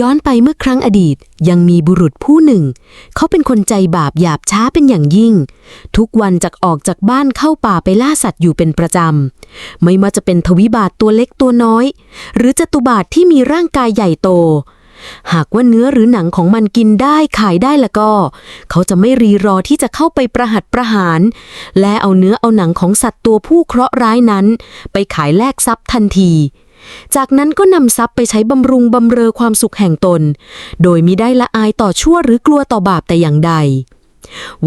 ย้อนไปเมื่อครั้งอดีตยังมีบุรุษผู้หนึ่ง เขาเป็นคนใจบาปหยาบช้าเป็นอย่างยิ่ง ทุกวันจากออกจากบ้านเข้าป่าไปล่าสัตว์อยู่เป็นประจำ ไม่ว่าจะเป็นทวิบาทตัวเล็กตัวน้อย หรือจตุบาทที่มีร่างกายใหญ่โต หากว่าเนื้อหรือหนังของมันกินได้ขายได้แล้วก็ เขาจะไม่รีรอที่จะเข้าไปประหัตประหาร และเอาเนื้อเอาหนังของสัตว์ตัวผู้เคราะห์ร้ายนั้น ไปขายแลกทรัพย์ทันที จากนั้นก็นำทรัพย์ไปใช้บำรุงบำเรอความสุขแห่งตน โดยมิได้ละอายต่อชั่วหรือกลัวต่อบาปแต่อย่างใด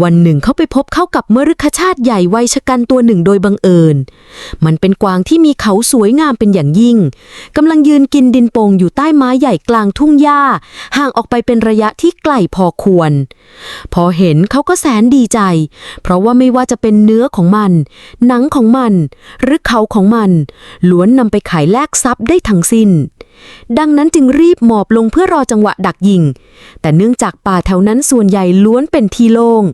วันหนึ่งเขาไปพบเข้ากับมฤคชาติใหญ่วัยชะกันตัวหนึ่งโดยบังเอิญ มันเป็นกวางที่มีเขาสวยงามเป็นอย่างยิ่งกำลังยืนกินดินโป่งอยู่ใต้ไม้ใหญ่กลางทุ่งหญ้า ห่างออกไปเป็นระยะที่ไกลพอควร พอเห็นเขาก็แสนดีใจ เพราะว่าไม่ว่าจะเป็นเนื้อของมัน หนังของมัน หรือเขาของมัน ล้วนนำไปขายแลกทรัพย์ได้ทั้งสิ้น ดังนั้นจึงรีบหมอบลงเพื่อรอจังหวะดักยิง แต่เนื่องจากป่าแถวนั้นส่วนใหญ่ล้วนเป็นที่โล่ง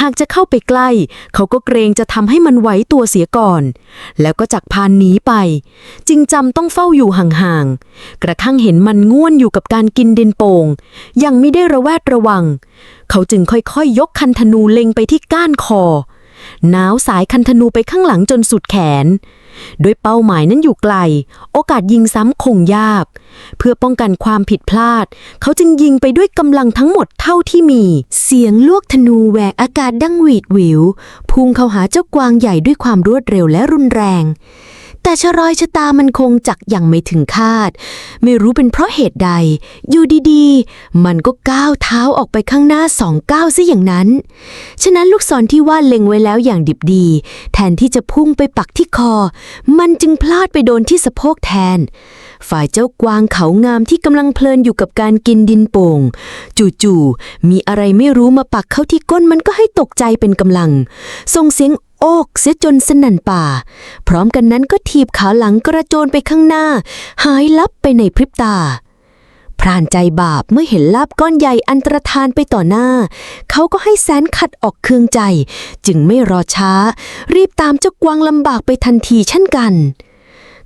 หากจะเข้าไปใกล้ เขาก็เกรงจะทำให้มันไหวตัวเสียก่อน แล้วก็จักพานหนีไป จึงจำต้องเฝ้าอยู่ห่างๆ กระทั่งเห็นมันง่วนอยู่กับการกินดินโป่ง ยังไม่ได้ระแวดระวัง เขาจึงค่อยๆยกคันธนูเล็งไปที่ก้านคอน้าวสายคันธนูไปข้างหลังจนสุดแขน โดยเป้าหมายนั้นอยู่ไกล โอกาสยิงซ้ำคงยาก เพื่อป้องกันความผิดพลาด เขาจึงยิงไปด้วยกำลังทั้งหมดเท่าที่มี เสียงลวกธนูแหวกอากาศดังหวีดหวิว พุ่งเข้าหาเจ้ากวางใหญ่ด้วยความรวดเร็วและรุนแรง แต่ชะรอยชะตามันคงจักอยังไม่ถึงคาด ไม่รู้เป็นเพราะเหตุใด อยู่ดีๆ มันก็ก้าวเท้าออกไปข้างหน้าสองก้าวซะอย่างนั้น ฉะนั้นลูกศรที่ว่าเล็งไว้แล้วอย่างดิบดี แทนที่จะพุ่งไปปักที่คอ มันจึงพลาดไปโดนที่สะโพกแทน ฝ่ายเจ้ากวางเขางามที่กำลังเพลินอยู่กับการกินดินโป่ง จู่ๆมีอะไรไม่รู้มาปักเข้าที่ก้นมันก็ให้ตกใจเป็นกำลังส่งเสียง โอกเสียจนสนั่นป่า พร้อมกันนั้นก็ถีบขาหลังกระโจนไปข้างหน้า หายลับไปในพริบตา พรานใจบาปเมื่อเห็นลาบก้อนใหญ่อันตรธานไปต่อหน้า เขาก็ให้แสนขัดออกเคืองใจ จึงไม่รอช้า รีบตามเจ้ากวางลำบากไปทันทีเช่นกัน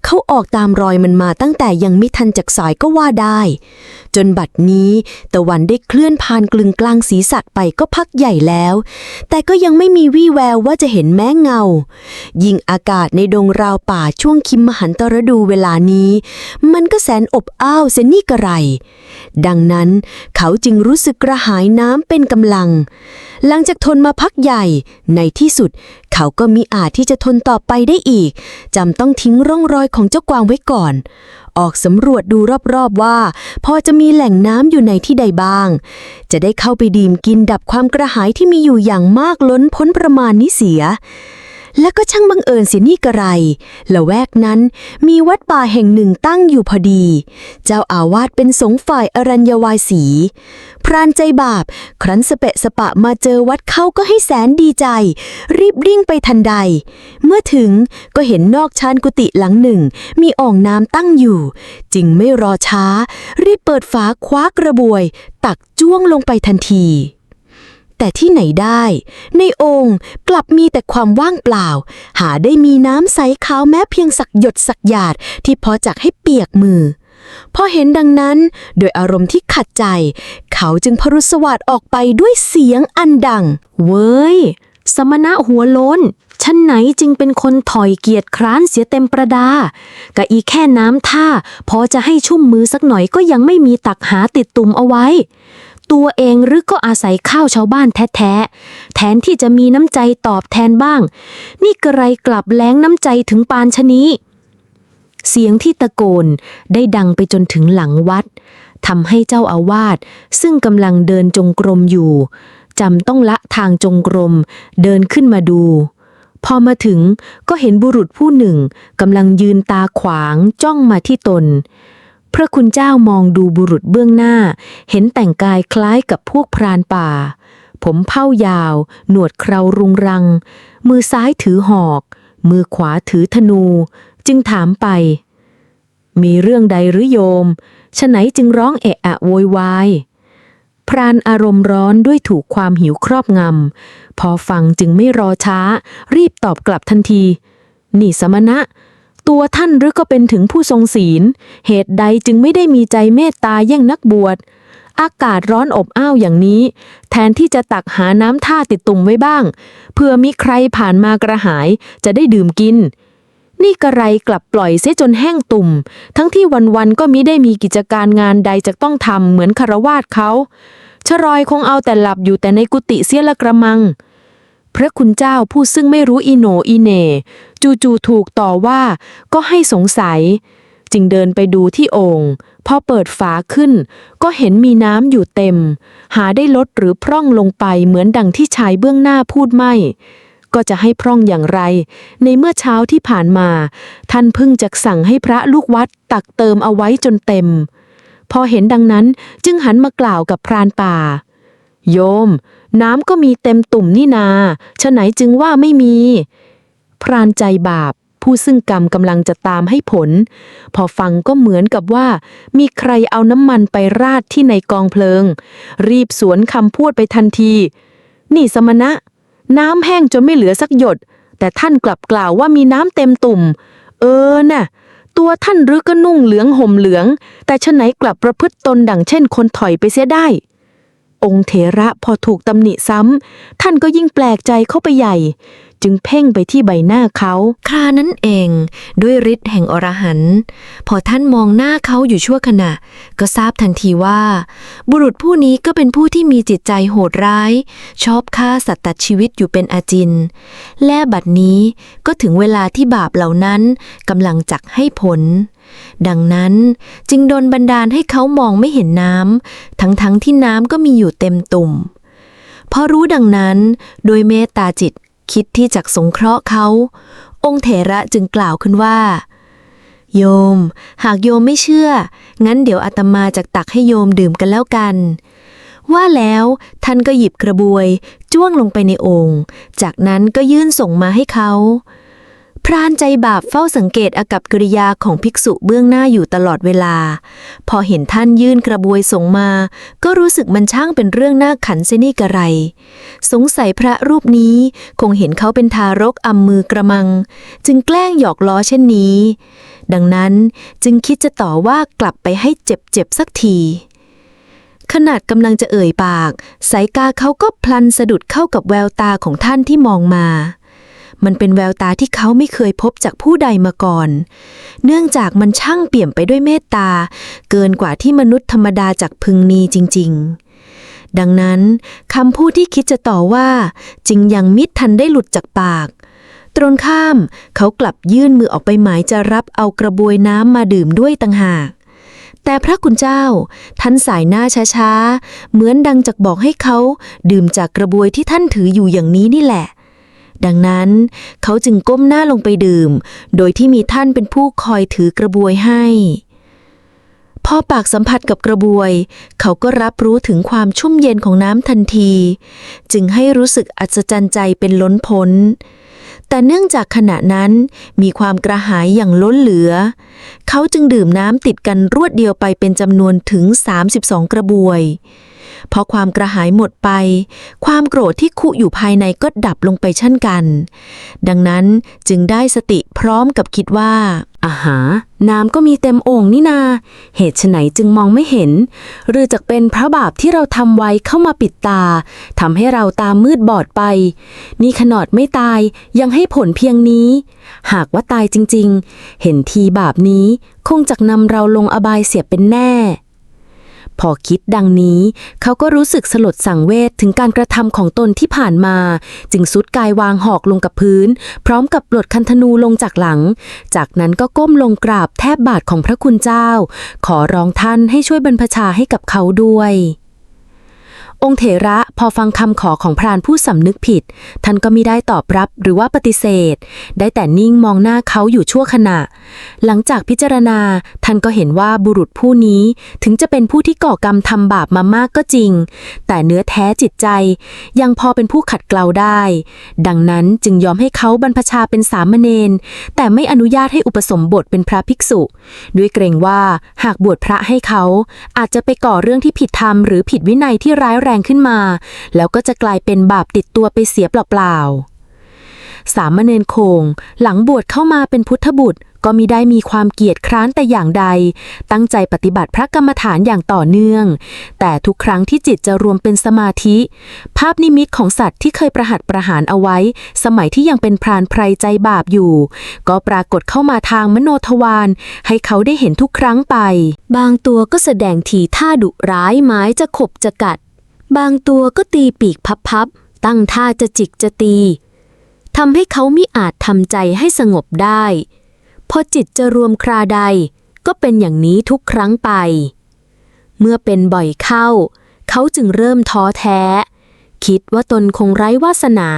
เขาออกตามรอยมันมาตั้งแต่ยังไม่ทันจากสายก็ว่าได้ จนบัดนี้ตะวันได้เคลื่อนผ่านกลึงกลางศีรษะไปก็พักใหญ่แล้ว แต่ก็ยังไม่มีวี่แววว่าจะเห็นแม้เงา ยิ่งอากาศในดงราวป่าช่วงคิมมหันตรดูเวลานี้ มันก็แสนอบอ้าวเสนี่กระไร ดังนั้นเขาจึงรู้สึกกระหายน้ำเป็นกำลัง หลังจากทนมาพักใหญ่ในที่สุด เขาก็มีอาจที่จะทนต่อไปได้อีกจำต้องทิ้งร่องรอยของเจ้ากวางไว้ก่อน ออกสำรวจดูรอบๆว่า พอจะมีแหล่งน้ำอยู่ในที่ใดบ้าง จะได้เข้าไปดื่มกินดับความกระหายที่มีอยู่อย่างมากล้นพ้นประมาณนี้เสีย และก็ช่างบังเอิญเสียนี่กระไรละแวกนั้นมีวัดป่าแห่งหนึ่งตั้งอยู่พอดี เจ้าอาวาสเป็นสงฆ์ฝ่ายอรัญญวายสี พรานใจบาป ครั้นสเปะสปะมาเจอวัดเขาก็ให้แสนดีใจ รีบริ่งไปทันใด เมื่อถึงก็เห็นนอกชานกุฏิหลังหนึ่ง มีอ่องน้ำตั้งอยู่ จึงไม่รอช้า รีบเปิดฝาคว้ากระบวย ตักจ้วงลงไปทันที แต่ที่ไหนได้ ในองค์กลับมีแต่ความว่างเปล่า หาได้มีน้ำใสขาวแม้เพียงสักหยดสักหยาดที่พอจักให้เปียกมือพอเห็นดังนั้น โดยอารมณ์ที่ขัดใจ เขาจึงพรุสวาดออกไปด้วยเสียงอันดัง เว้ย สมณะหัวโล้นชั้นไหนจึงเป็นคนถอยเกียรติคร้านเสียเต็มประดากะอีแค่น้ำท่า พอจะให้ชุ่มมือสักหน่อยก็ยังไม่มีตักหาติดตุ่มเอาไว้ ตัวเองหรือก็อาศัยข้าวชาวบ้านแท้ๆ แทนที่จะมีน้ำใจตอบแทนบ้าง นี่กระไรกลับแล้งน้ำใจถึงปานชนี้ เสียงที่ตะโกนได้ดังไปจนถึงหลังวัดทำให้เจ้าอาวาสซึ่งกำลังเดินจงกรมอยู่จำต้องละทางจงกรม เดินขึ้นมาดู พอมาถึงก็เห็นบุรุษผู้หนึ่งกำลังยืนตาขวางจ้องมาที่ตน พระคุณเจ้ามองดูบุรุษเบื้องหน้า เห็นแต่งกายคล้ายกับพวกพรานป่า ผมเผ้ายาว หนวดเครารุงรัง มือซ้ายถือหอก มือขวาถือธนู จึงถามไป มีเรื่องใดหรือโยมฉะไหนจึงร้องเอะอะโวยวายพรานอารมณ์ร้อนด้วยถูกความหิวครอบงำ พอฟังจึงไม่รอช้า รีบตอบกลับทันที นี่สมณะ ตัวท่านหรือก็เป็นถึงผู้ทรงศีล เหตุใดจึงไม่ได้มีใจเมตตาแย่งนักบวช อากาศร้อนอบอ้าวอย่างนี้ แทนที่จะตักหาน้ำท่าติดตุ่มไว้บ้าง เพื่อมีใครผ่านมากระหายจะได้ดื่มกิน นี่กระไรกลับปล่อยเสียจนแห้งตุ่ม ทั้งที่วันๆก็มิได้มีกิจการงานใดจะต้องทำเหมือนคารวาสเขาชรอยคงเอาแต่หลับอยู่แต่ในกุฏิเสียละกระมัง พระคุณเจ้าผู้ซึ่งไม่รู้อีโหนอีเน จู่ๆถูกต่อว่า ก็ให้สงสัย จึงเดินไปดูที่โอ่งพอเปิดฝาขึ้น ก็เห็นมีน้ำอยู่เต็ม หาได้ลดหรือพร่องลงไปเหมือนดังที่ชายเบื้องหน้าพูดไม่ ก็จะให้พร่องอย่างไร ในเมื่อเช้าที่ผ่านมา ท่านเพิ่งจะสั่งให้พระลูกวัดตักเติมเอาไว้จนเต็ม พอเห็นดังนั้นจึงหันมากล่าวกับพรานป่า โยม น้ำก็มีเต็มตุ่มนี่นาฉะไหนจึงว่าไม่มี พรานใจบาป ผู้ซึ่งกรรมกำลังจะตามให้ผล พอฟังก็เหมือนกับว่า มีใครเอาน้ำมันไปราดที่ในกองเพลิง รีบสวนคำพูดไปทันที นี่สมณะ น้ำแห้งจนไม่เหลือสักหยด แต่ท่านกลับกล่าวว่ามีน้ำเต็มตุ่ม เออน่ะตัวท่านหรือก็นุ่งเหลืองห่มเหลือง แต่ฉะไหนกลับประพฤติตนดังเช่นคนถอยไปเสียได้ องค์เถระพอถูกตำหนิซ้ำ ท่านก็ยิ่งแปลกใจเข้าไปใหญ่ จึงเพ่งไปที่ใบหน้าเขา ครานั้นเอง ด้วยฤทธิ์แห่งอรหันต์พอท่านมองหน้าเขาอยู่ชั่วขณะ ก็ทราบทันทีว่า บุรุษผู้นี้ก็เป็นผู้ที่มีจิตใจโหดร้าย ชอบฆ่าสัตว์ตัดชีวิตอยู่เป็นอาจิน และบัดนี้ก็ถึงเวลาที่บาปเหล่านั้นกำลังจักให้ผล ดังนั้นจึงโดนบันดาลให้เขามองไม่เห็นน้ำทั้งๆทที่น้ำก็มีอยู่เต็มตุ่ม พอรู้ดังนั้นโดยเมตตาจิตคิดที่จะสงเคราะห์เขา องค์เถระจึงกล่าวขึ้นว่า โยม หากโยมไม่เชื่อ งั้นเดี๋ยวอาตมาจะตักให้โยมดื่มกันแล้วกัน ว่าแล้วท่านก็หยิบกระบวย จ้วงลงไปในโองค์ จากนั้นก็ยื่นส่งมาให้เขา พรานใจบาปเฝ้าสังเกตอากับกิริยาของภิกษุเบื้องหน้าอยู่ตลอดเวลา พอเห็นท่านยื่นกระบวยส่งมา ก็รู้สึกมันช่างเป็นเรื่องน่าขันเสนี่กระไร สงสัยพระรูปนี้คงเห็นเขาเป็นทารกอำมือกระมัง จึงแกล้งหยอกล้อเช่นนี้ ดังนั้นจึงคิดจะต่อว่ากลับไปให้เจ็บๆสักทีขนาดกำลังจะเอ่ยปาก สายตาเขาก็พลันสะดุดเข้ากับแววตาของท่านที่มองมา มันเป็นแววตาที่เขาไม่เคยพบจากผู้ใดมาก่อน เนื่องจากมันช่างเปี่ยมไปด้วยเมตตา เกินกว่าที่มนุษย์ธรรมดาจากพึงมีจริง ๆ ดังนั้นคำพูดที่คิดจะต่อว่า จึงยังมิดทันได้หลุดจากปาก ตรงข้ามเขากลับยื่นมือออกไปหมายจะรับเอากระบวยน้ำมาดื่มด้วยต่างหากแต่พระคุณเจ้าท่านสายหน้าช้าๆ เหมือนดังจากบอกให้เขาดื่มจากกระบวยที่ท่านถืออยู่อย่างนี้นี่แหละ ดังนั้นเขาจึงก้มหน้าลงไปดื่ม โดยที่มีท่านเป็นผู้คอยถือกระบวยให้ พอปากสัมผัสกับกระบวย เขาก็รับรู้ถึงความชุ่มเย็นของน้ำทันที จึงให้รู้สึกอัศจรรย์ใจเป็นล้นพ้น แต่เนื่องจากขณะนั้นมีความกระหายอย่างล้นเหลือ เขาจึงดื่มน้ำติดกันรวดเดียวไปเป็นจำนวนถึง 32 กระบวย พอความกระหายหมดไป ความโกรธที่คุอยู่ภายในก็ดับลงไปเช่นกัน ดังนั้นจึงได้สติพร้อมกับคิดว่าอาหา น้ำก็มีเต็มโอ่งนี่นา เหตุไฉนจึงมองไม่เห็น หรือจะเป็นพระบาปที่เราทำไว้เข้ามาปิดตาทำให้เราตามืดบอดไป นี่ขนาดไม่ตายยังให้ผลเพียงนี้ หากว่าตายจริงๆ เห็นทีบาปนี้คงจักนำเราลงอบายเสียเป็นแน่ พอคิดดังนี้ เขาก็รู้สึกสลดสังเวชถึงการกระทำของตนที่ผ่านมา จึงสุดกายวางหอกลงกับพื้น พร้อมกับปลดคันธนูลงจากหลัง จากนั้นก็ก้มลงกราบแทบบาทของพระคุณเจ้า ขอร้องท่านให้ช่วยบรรพชาให้กับเขาด้วย องค์เถระพอฟังคำขอของพรานผู้สำนึกผิด ท่านก็มิได้ตอบรับหรือว่าปฏิเสธ ได้แต่นิ่งมองหน้าเขาอยู่ชั่วขณะ หลังจากพิจารณา ท่านก็เห็นว่าบุรุษผู้นี้ถึงจะเป็นผู้ที่ก่อกรรมทำบาปมามากก็จริง แต่เนื้อแท้จิตใจ ยังพอเป็นผู้ขัดเกลาได้ ดังนั้นจึงยอมให้เขาบรรพชาเป็นสามเณรแต่ไม่อนุญาตให้อุปสมบทเป็นพระภิกษุ ด้วยเกรงว่าหากบวชพระให้เขา อาจจะไปก่อเรื่องที่ผิดธรรมหรือผิดวินัยที่ร้ายแรงขึ้นมา แล้วก็จะกลายเป็นบาปติดตัวไปเสียเปล่าๆ สามเณรโคงหลังบวชเข้ามาเป็นพุทธบุตรก็มิได้มีความเกียจคร้านแต่อย่างใด ตั้งใจปฏิบัติพระกรรมฐานอย่างต่อเนื่อง แต่ทุกครั้งที่จิตจะรวมเป็นสมาธิ ภาพนิมิตของสัตว์ที่เคยประหัตประหารเอาไว้ สมัยที่ยังเป็นพรานไพรใจบาปอยู่ ก็ปรากฏเข้ามาทางมโนทวารให้เขาได้เห็นทุกครั้งไป บางตัวก็แสดงทีท่าดุร้ายไม้จะขบจะกัด บางตัวก็ตีปีกพับๆ ตั้งท่าจะจิกจะตีทำให้เขามิอาจทำใจให้สงบได้ พอจิตจะรวมคราใด ก็เป็นอย่างนี้ทุกครั้งไป เมื่อเป็นบ่อยเข้า เขาจึงเริ่มท้อแท้ คิดว่าตนคงไร้วาสนา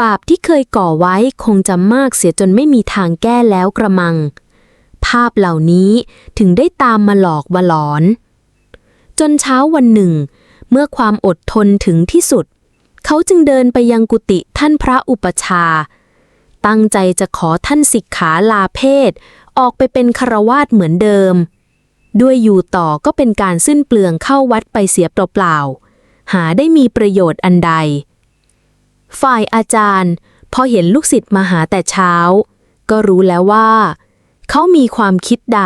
บาปที่เคยก่อไว้คงจะมากเสียจนไม่มีทางแก้แล้วกระมัง ภาพเหล่านี้ถึงได้ตามมาหลอกมาหลอน จนเช้าวันหนึ่งเเมื่อความอดทนถึงที่สุด เขาจึงเดินไปยังกุฏิท่านพระอุปชา ตั้งใจจะขอท่านสิกขาลาเพศ ออกไปเป็นคารวาสเหมือนเดิม ด้วยอยู่ต่อก็เป็นการสิ้นเปลืองเข้าวัดไปเสียเปล่าๆหาได้มีประโยชน์อันใด ฝ่ายอาจารย์ พอเห็นลูกศิษย์มาหาแต่เช้า ก็รู้แล้วว่า เขามีความคิดใด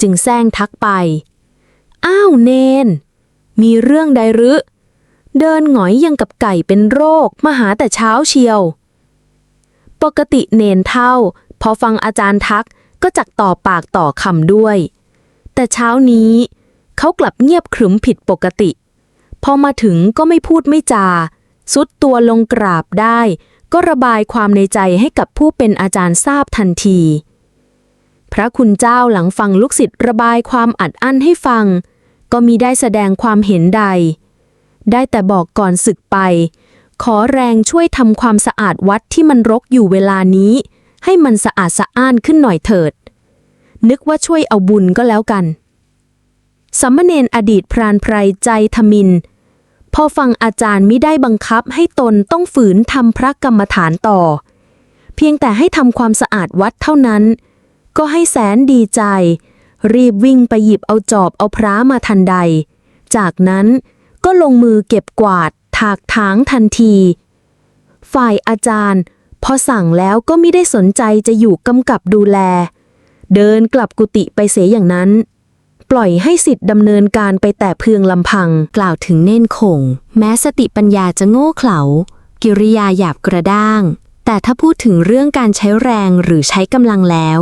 จึงแซงทักไป อ้าวเนน มีเรื่องใดหรือ เดินหงอยยังกับไก่เป็นโรค มาหาแต่เช้าเชียว ปกติเนนเท่า พอฟังอาจารย์ทักก็จักต่อปากต่อคำด้วย แต่เช้านี้เขากลับเงียบขรึมผิดปกติ พอมาถึงก็ไม่พูดไม่จา สุดตัวลงกราบได้ ก็ระบายความในใจให้กับผู้เป็นอาจารย์ทราบทันที พระคุณเจ้าหลังฟังลูกศิษย์ระบายความอัดอั้นให้ฟัง ก็มีได้แสดงความเห็นใด ได้แต่บอกก่อนศึกไป ขอแรงช่วยทำความสะอาดวัดที่มันรกอยู่เวลานี้ ให้มันสะอาดสะอ้านขึ้นหน่อยเถิด นึกว่าช่วยเอาบุญก็แล้วกันสัมมเนนอดีตพรานไพรใจทมิน พอฟังอาจารย์มิได้บังคับให้ตนต้องฝืนทำพระกรรมฐานต่อ เพียงแต่ให้ทำความสะอาดวัดเท่านั้น ก็ให้แสนดีใจ รีบวิ่งไปหยิบเอาจอบเอาพระมาทันใด จากนั้นก็ลงมือเก็บกวาด ถากถางทันที ฝ่ายอาจารย์ พอสั่งแล้วก็ไม่ได้สนใจจะอยู่กำกับดูแล เดินกลับกุฏิไปเสียอย่างนั้น ปล่อยให้สิทธิ์ดำเนินการไปแต่เพียงลำพังกล่าวถึงเน่นคง แม้สติปัญญาจะโง่เขลา กิริยาหยาบกระด้าง แต่ถ้าพูดถึงเรื่องการใช้แรงหรือใช้กำลังแล้ว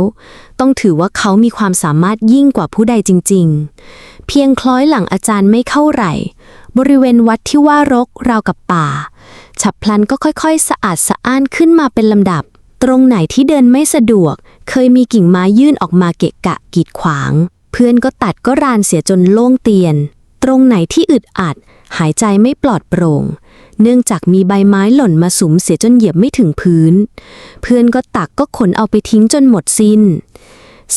ต้องถือว่าเขามีความสามารถยิ่งกว่าผู้ใดจริง ๆ เพียงคล้อยหลังอาจารย์ไม่เข้าไหร่ บริเวณวัดที่ว่ารกราวกับป่า ฉับพลันก็ค่อยๆ สะอาดสะอ้านขึ้นมาเป็นลำดับ ตรงไหนที่เดินไม่สะดวก เคยมีกิ่งไม้ยื่นออกมาเกะกะกีดขวาง เพื่อนก็ตัดก็รานเสียจนโล่งเตียน ตรงไหนที่อึดอัด หายใจไม่ปลอดโปร่ง เนื่องจากมีใบไม้หล่นมาสุมเสียจนเหยียบไม่ถึงพื้น เพื่อนก็ตักก็ขนเอาไปทิ้งจนหมดสิน้น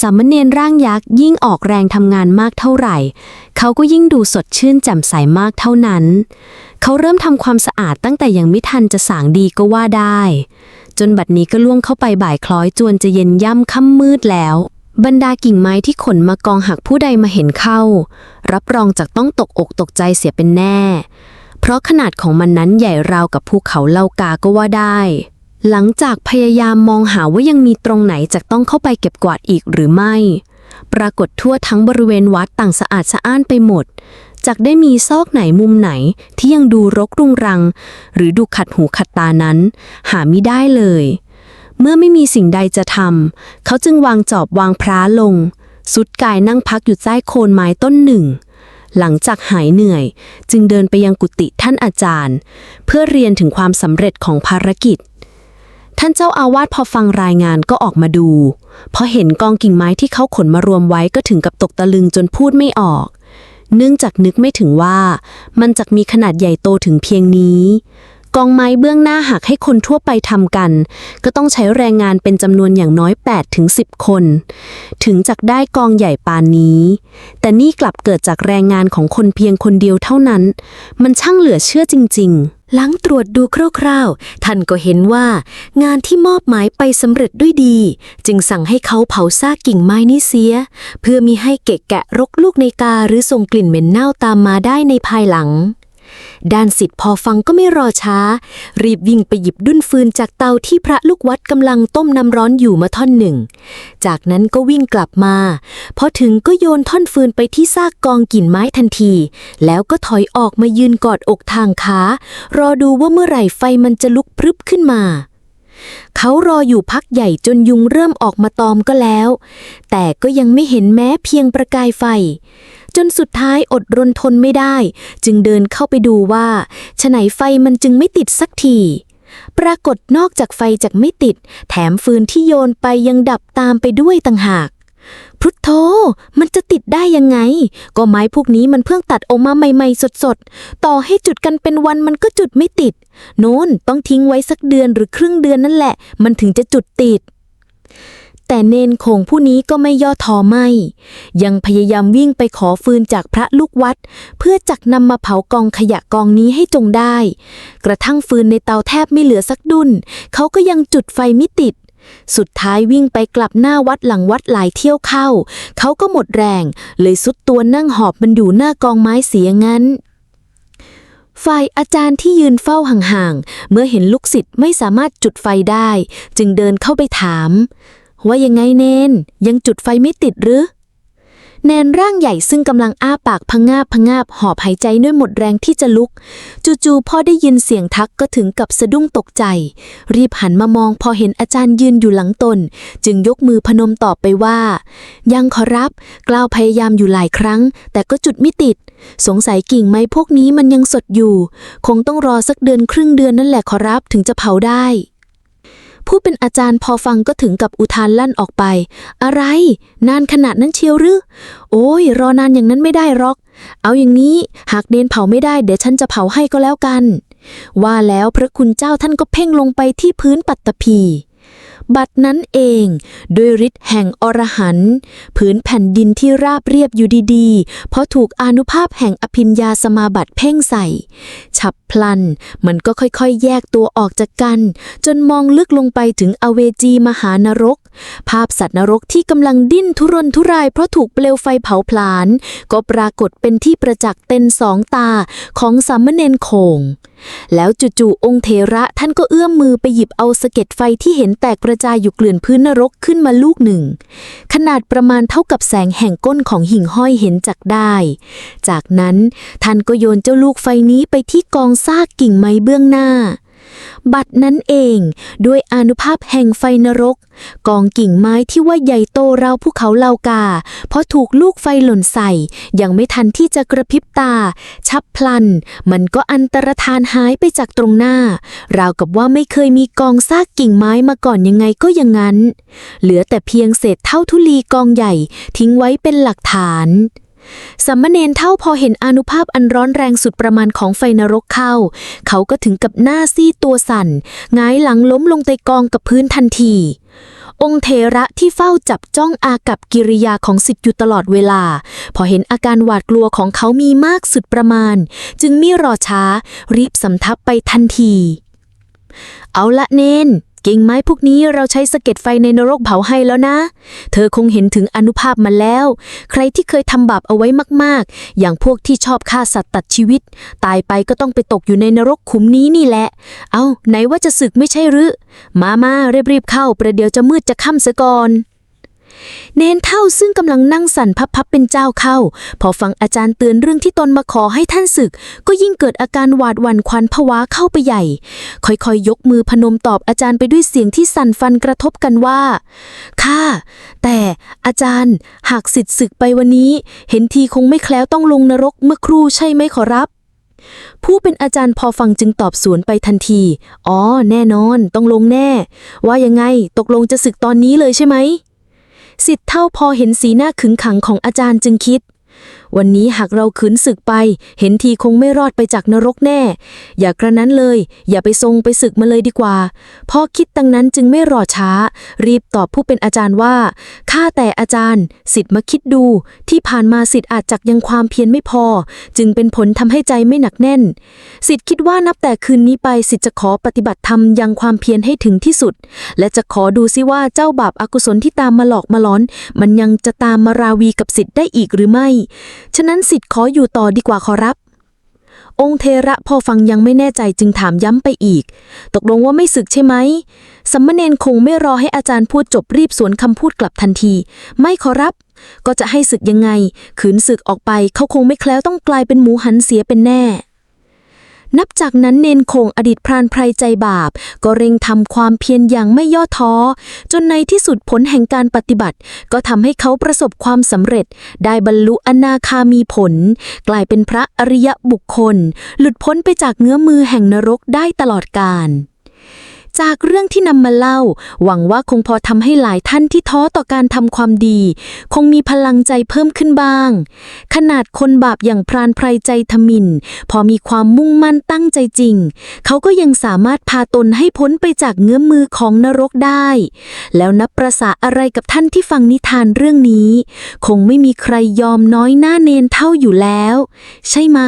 สามเณรร่างยักษ์ยิ่งออกแรงทำงานมากเท่าไหร่ เขาก็ยิ่งดูสดชื่นแจ่มใสมากเท่านั้น เขาเริ่มทำความสะอาดตั้งแต่ยังไม่ทันจะสางดีก็ว่าได้ จนบัดนี้ก็ล่วงเข้าไปบ่ายคล้อยจวนจะเย็นย่ำค่ำมืดแล้ว บรรดากิ่งไม้ที่ขนมากองหักผู้ใดมาเห็นเข้า รับรองจากต้องตกอกตกใจเสียเป็นแน่ เพราะขนาดของมันนั้นใหญ่ราวกับภูเขาเล่ากาก็ว่าได้ หลังจากพยายามมองหาว่ายังมีตรงไหนจะต้องเข้าไปเก็บกวาดอีกหรือไม่ ปรากฏทั่วทั้งบริเวณวัดต่างสะอาดสะอ้านไปหมดจากได้มีซอกไหนมุมไหนที่ยังดูรกรุงรัง หรือดูขัดหูขัดตานั้น หาไม่ได้เลย เมื่อไม่มีสิ่งใดจะทำเขาจึงวางจอบวางพระลง สุดกายนั่งพักอยู่ใต้โคนไม้ต้นหนึ่ง หลังจากหายเหนื่อย จึงเดินไปยังกุฏิท่านอาจารย์ เพื่อเรียนถึงความสำเร็จของภารกิจ ท่านเจ้าอาวาสพอฟังรายงานก็ออกมาดู พอเห็นกองกิ่งไม้ที่เขาขนมารวมไว้ก็ถึงกับตกตะลึงจนพูดไม่ออก เนื่องจากนึกไม่ถึงว่า มันจะมีขนาดใหญ่โตถึงเพียงนี้ กองไม้เบื้องหน้าหากให้คนทั่วไปทำกัน ก็ต้องใช้แรงงานเป็นจำนวนอย่างน้อย 8 ถึง 10 คน ถึงจะได้กองใหญ่ปานนี้ แต่นี่กลับเกิดจากแรงงานของคนเพียงคนเดียวเท่านั้น มันช่างเหลือเชื่อจริง ๆหลังตรวจดูคร่าวๆ ท่านก็เห็นว่า งานที่มอบหมายไปสำเร็จด้วยดี จึงสั่งให้เขาเผาซากกิ่งไม้นี้เสีย เพื่อมีให้เกะแกะรกลูกในกาหรือส่งกลิ่นเหม็นเน่าตามมาได้ในภายหลัง ด้านสิทธิ์พอฟังก็ไม่รอช้า รีบวิ่งไปหยิบดุ้นฟืนจากเตาที่พระลูกวัดกำลังต้มน้ำร้อนอยู่มาท่อนหนึ่ง จากนั้นก็วิ่งกลับมาพอถึงก็โยนท่อนฟืนไปที่ซากกองกิ่นไม้ทันที แล้วก็ถอยออกมายืนกอดอกทางขารอดูว่าเมื่อไหร่ไฟมันจะลุกพรึบขึ้นมาเขารออยู่พักใหญ่จนยุงเริ่มออกมาตอมก็แล้ว แต่ก็ยังไม่เห็นแม้เพียงประกายไฟ จนสุดท้ายอดรนทนไม่ได้ จึงเดินเข้าไปดูว่าฉะไหนไฟมันจึงไม่ติดสักที ปรากฏนอกจากไฟจากไม่ติด แถมฟืนที่โยนไปยังดับตามไปด้วยต่างหากพุทโธ มันจะติดได้ยังไง ก็ไม้พวกนี้มันเพิ่งตัดออกมาใหม่ ๆ สดๆ ต่อให้จุดกันเป็นวันมันก็จุดไม่ติด โน้นต้องทิ้งไว้สักเดือนหรือครึ่งเดือนนั่นแหละ มันถึงจะจุดติด แต่เนนคงผู้นี้ก็ไม่ย่อท้อไม่ ยังพยายามวิ่งไปขอฟืนจากพระลูกวัด เพื่อจักนำมาเผากองขยะกองนี้ให้จงได้ กระทั่งฟืนในเตาแทบไม่เหลือสักดุนเขาก็ยังจุดไฟไม่ติด สุดท้ายวิ่งไปกลับหน้าวัดหลังวัดหลายเที่ยวเข้า เขาก็หมดแรง เลยสุดตัวนั่งหอบมันอยู่หน้ากองไม้เสียงั้นฝ่ายอาจารย์ที่ยืนเฝ้าห่างๆ เมื่อเห็นลูกศิษย์ไม่สามารถจุดไฟได้ จึงเดินเข้าไปถาม ว่ายังไงเนน ยังจุดไฟไม่ติดหรือ แนนร่างใหญ่ซึ่งกำลังอ้าปากพะงาบพะงาบหอบหายใจด้วยหมดแรงที่จะลุก จู่ๆพ่อได้ยินเสียงทักก็ถึงกับสะดุ้งตกใจ รีบหันมามองพอเห็นอาจารย์ยืนอยู่หลังตน จึงยกมือพนมตอบไปว่า ยังขอรับ กล่าวพยายามอยู่หลายครั้ง แต่ก็จุดไม่ติด สงสัยกิ่งไม้พวกนี้มันยังสดอยู่ คงต้องรอสักเดือนครึ่งเดือนนั่นแหละขอรับถึงจะเผาได้ ผู้เป็นอาจารย์พอฟังก็ถึงกับอุทานลั่นออกไป อะไร นานขนาดนั้นเชียวหรือ โอ้ย รอนานอย่างนั้นไม่ได้หรอก เอาอย่างนี้ หากเดนเผาไม่ได้เดี๋ยวฉันจะเผาให้ก็แล้วกัน ว่าแล้วพระคุณเจ้าท่านก็เพ่งลงไปที่พื้นปัตตภี บัดนั้นเองด้วยฤทธิ์แห่งอรหันต์ผืนแผ่นดินที่ราบเรียบอยู่ดีๆ เพราะถูกอนุภาพแห่งอภิญญาสมาบัติเพ่งใส่ ฉับพลัน มันก็ค่อยๆ แยกตัวออกจากกัน จนมองลึกลงไปถึงอเวจีมหานรก ภาพสัตว์นรกที่กำลังดิ้นทุรนทุรายเพราะถูกเปลวไฟเผาผลาญก็ปรากฏเป็นที่ประจักษ์เต็นสองตาของสามเณรโคงแล้วจู่ๆองค์เทระท่านก็เอื้อมมือไปหยิบเอาสะเก็ดไฟที่เห็นแตกกระจายอยู่เกลื่อนพื้นนรกขึ้นมาลูกหนึ่ง ขนาดประมาณเท่ากับแสงแห่งก้นของหิ่งห้อยเห็นจักได้ จากนั้นท่านก็โยนเจ้าลูกไฟนี้ไปที่กองซากกิ่งไม้เบื้องหน้า บัดนั้นเองด้วยอนุภาพแห่งไฟนรก กองกิ่งไม้ที่ว่าใหญ่โตราวภูเขาเลากา เพราะถูกลูกไฟหล่นใส่ ยังไม่ทันที่จะกระพริบตา ชับพลัน มันก็อันตรธานหายไปจากตรงหน้า ราวกับว่าไม่เคยมีกองซากกิ่งไม้มาก่อนยังไงก็อย่างนั้น เหลือแต่เพียงเศษเท่าทุลีกองใหญ่ทิ้งไว้เป็นหลักฐาน สัมมเนนเท่าพอเห็นอนุภาพอันร้อนแรงสุดประมาณของไฟนรกเข้า เขาก็ถึงกับหน้าซีดตัวสั่นงายหลังล้มลงไปกองกับพื้นทันที องค์เทระที่เฝ้าจับจ้องอากับกิริยาของสิทธิ์อยู่ตลอดเวลา พอเห็นอาการหวาดกลัวของเขามีมากสุดประมาณ จึงไม่รอช้า รีบสำทับไปทันที เอาละเนน กิ่งไม้พวกนี้เราใช้สะเก็ดไฟในนรกเผาให้แล้วนะ เธอคงเห็นถึงอนุภาพมันแล้ว ใครที่เคยทำบาปเอาไว้มากๆ อย่างพวกที่ชอบฆ่าสัตว์ตัดชีวิต ตายไปก็ต้องไปตกอยู่ในนรกขุมนี้นี่แหละ เอาไหนว่าจะศึกไม่ใช่หรือ มามารีบๆเข้าประเดี๋ยวจะมืดจะค่ำเสียก่อน เนนเท่าซึ่งกำลังนั่งสั่นพับๆเป็นเจ้าเข้า พอฟังอาจารย์เตือนเรื่องที่ตนมาขอให้ท่านศึก ก็ยิ่งเกิดอาการหวาดหวั่นควันผวาเข้าไปใหญ่ ค่อยๆ ยกมือพนมตอบอาจารย์ไปด้วยเสียงที่สั่นฟันกระทบกันว่าค่ะแต่อาจารย์หากสิทธิ์ศึกไปวันนี้ เห็นทีคงไม่แคล้วต้องลงนรกเมื่อครู่ใช่ไหมขอรับผู้เป็นอาจารย์พอฟังจึงตอบสวนไปทันที อ๋อ แน่นอน ต้องลงแน่ ว่ายังไง ตกลงจะศึกตอนนี้เลยใช่ไหม สิทธิ์เท่าพอเห็นสีหน้าขึงขังของอาจารย์จึงคิด วันนี้หากเราขืนศึกไป เห็นทีคงไม่รอดไปจากนรกแน่ อย่ากระนั้นเลย อย่าไปทรงไปศึกมาเลยดีกว่าพ่อคิดดังนั้นจึงไม่รอช้า รีบตอบผู้เป็นอาจารย์ว่าข้าแต่อาจารย์ สิทธิ์มาคิดดู ที่ผ่านมาสิทธิ์อาจจักยังความเพียรไม่พอ จึงเป็นผลทำให้ใจไม่หนักแน่น สิทธิ์คิดว่านับแต่คืนนี้ไปสิทธิ์จะขอปฏิบัติธรรมยังความเพียรให้ถึงที่สุด และจะขอดูซิว่าเจ้าบาปอากุศลที่ตามมาหลอกมาหลอน มันยังจะตามมาราวีกับสิทธิ์ได้อีกหรือไม่ฉะนั้นสิทธิ์ขออยู่ต่อดีกว่าขอรับ องค์เทระพอฟังยังไม่แน่ใจจึงถามย้ำไปอีก ตกลงว่าไม่ศึกใช่ไหมสัมมเนนคงไม่รอให้อาจารย์พูดจบรีบสวนคำพูดกลับทันที ไม่ขอรับ ก็จะให้ศึกยังไง ขืนศึกออกไปเขาคงไม่แคล้วต้องกลายเป็นหมูหันเสียเป็นแน่ นับจากนั้นเนนคงอดีตพรานไพรใจบาป ก็เร่งทำความเพียรอย่างไม่ย่อท้อ จนในที่สุดผลแห่งการปฏิบัติ ก็ทำให้เขาประสบความสำเร็จ ได้บรรลุอนาคามีผล กลายเป็นพระอริยบุคคล หลุดพ้นไปจากเงื้อมือแห่งนรกได้ตลอดกาล จากเรื่องที่นำมาเล่า หวังว่าคงพอทำให้หลายท่านที่ท้อต่อการทำความดี คงมีพลังใจเพิ่มขึ้นบ้าง ขนาดคนบาปอย่างพรานไพรใจทมิน พอมีความมุ่งมั่นตั้งใจจริง เขาก็ยังสามารถพาตนให้พ้นไปจากเงื้อมือของนรกได้ แล้วนับประสาอะไรกับท่านที่ฟังนิทานเรื่องนี้ คงไม่มีใครยอมน้อยหน้าเนนเท่าอยู่แล้ว ใช่ไหม